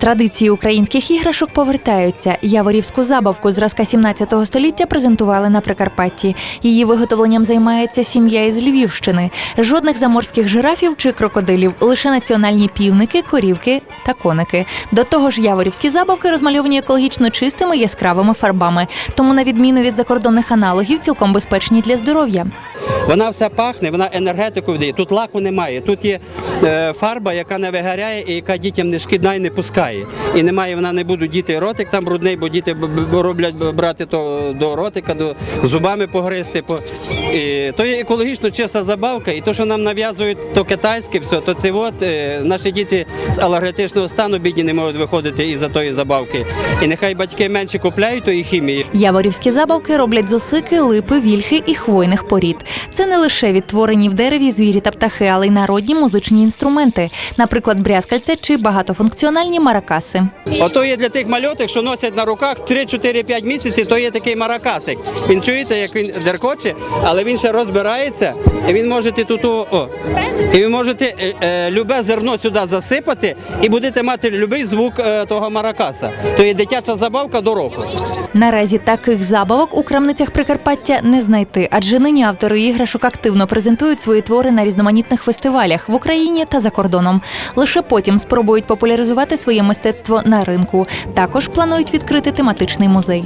Традиції українських іграшок повертаються. Яворівську забавку зразка 17 століття презентували на Прикарпатті. Її виготовленням займається сім'я із Львівщини. Жодних заморських жирафів чи крокодилів, лише національні півники, корівки та коники. До того ж, яворівські забавки розмальовані екологічно чистими яскравими фарбами. Тому, на відміну від закордонних аналогів, цілком безпечні для здоров'я. Вона все пахне, вона енергетику вдає. Тут лаку немає. Тут є е, фарба, яка не вигоряє і яка дітям не шкідна і не пускає. І немає, вона не буде діти ротик там брудний, бо діти роблять брати то до ротика, до зубами погризти. По, і, то є екологічно чиста забавка, і то, що нам нав'язують, то китайське, все, то це от е, наші діти з алергетичного стану бідні не можуть виходити із-за тої забавки. І нехай батьки менше купляють тої хімії. Яворівські забавки роблять з осики, липи, вільхи і хвойних порід. Це не лише відтворені в дереві звірі та птахи, але й народні музичні інструменти, наприклад, брязкальце чи багатофункціональні маракаси. Ото є для тих мальотих, що носять на руках 3-4-5 місяців, то є такий маракасик. Він чуєте, як він деркоче, але він ще розбирається, і він можете тут о, і ви можете е, е, любе зерно сюди засипати і будете мати любий звук е, того маракаса. То є дитяча забавка до року. Наразі таких забавок у крамницях Прикарпаття не знайти, адже нині автори іграшок активно презентують свої твори на різноманітних фестивалях в Україні та за кордоном. Лише потім спробують популяризувати своє мистецтво на ринку. Також планують відкрити тематичний музей.